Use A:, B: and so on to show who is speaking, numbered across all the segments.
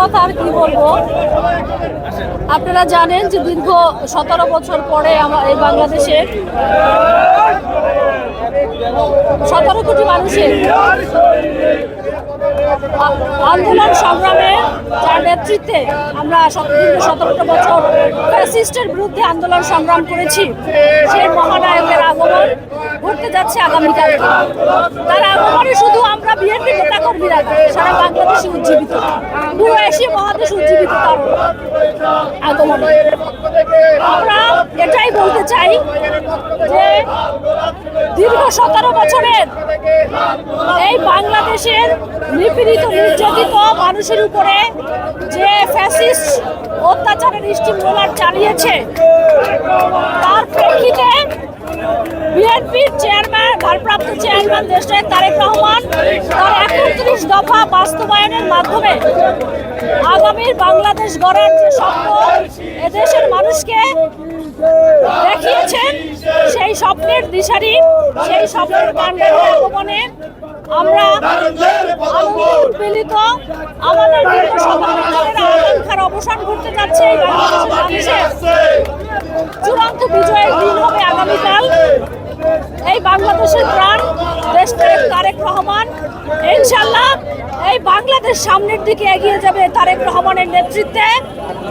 A: কথা আর কি বলব? আপনারা জানেন যে দীর্ঘ সতেরো বছর পরে আমার এই বাংলাদেশে সতেরো কোটি মানুষের আন্দোলন সংগ্রামে যার নেতৃত্বে আমরা দীর্ঘ সতেরোটা বছর ফ্যাসিস্টের বিরুদ্ধে আন্দোলন সংগ্রাম করেছি, সেই মহানায়কের আগমন ঘটতে যাচ্ছে আগামীকাল। তার আগমনে শুধু আমরা বিএনপি নেতা কর্মীরা না, সারা বাংলাদেশে উজ্জীবিত পুরো মহাদেশ উজ্জীবিত আমরা এটাই বলতে চাই যে দীর্ঘ সতেরো বছরের এই বাংলাদেশের নিপীড়িত, নির্যাতিত মানুষের উপরে যে ফ্যাসিস্ট অত্যাচারের স্টিমুলার চালিয়েছে, তার প্রেক্ষিতে বিএনপির চেয়ারম্যান ভারপ্রাপ্ত চেয়ারম্যান দেশের তারেক রহমান তার একত্রিশ দফা বাস্তবায়নের মাধ্যমে আগামীর বাংলাদেশ গড়ার যে স্বপ্ন এদেশের মানুষকে দেখিয়েছেন, সেই স্বপ্নের দিশারি, সেই স্বপ্নের কাণ্ডের আগমনে আমরা উদ্বেলিত আমাদের আকাঙ্ক্ষার অবসান ঘটতে যাচ্ছে চূড়ান্ত বিজয়ের দিন হবে আগামীকাল এই বাংলাদেশের প্রাণ, দেশ তারেক রহমান। ইনশাল্লাহ এই বাংলাদেশ সামনের দিকে এগিয়ে যাবে তারেক রহমানের নেতৃত্বে।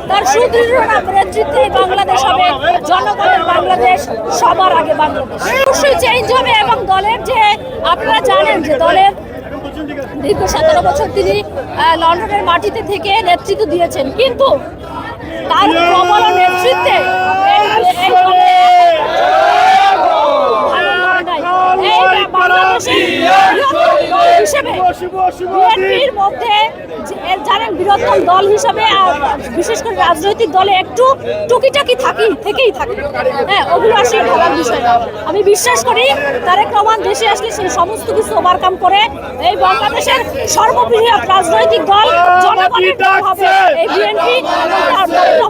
A: তার সুদৃঢ় নেতৃত্বে বাংলাদেশ হবে জনগণের বাংলাদেশ, সবার আগে বাংলাদেশ। চেঞ্জ হবে এবং দলের যে, আপনারা জানেন যে দলের দীর্ঘ সতেরো বছর তিনি লন্ডনের মাটিতে থেকে নেতৃত্ব দিয়েছেন। কিন্তু তার প্রবল নেতৃত্বে এই- এই ভালো করে নাই। এই বাংলাদেশের বৃহত্তম দল হিসেবে বিএনপির মধ্যে যে- জানেন বৃহত্তম দল হিসেবে আর বিশেষ করে রাজনৈতিক দলে একটু টুকিটাকি থাকি থেকেই থাকে। হ্যাঁ ওগুলো আসলে ভাবার বিষয় না। আমি বিশ্বাস করি তারেক রহমান দেশে আসলে সেই সমস্ত কিছু ওভারকাম করে এই বাংলাদেশের সর্ববৃহৎ রাজনৈতিক দল জনগণের দল হবে এই বিএনপি এবং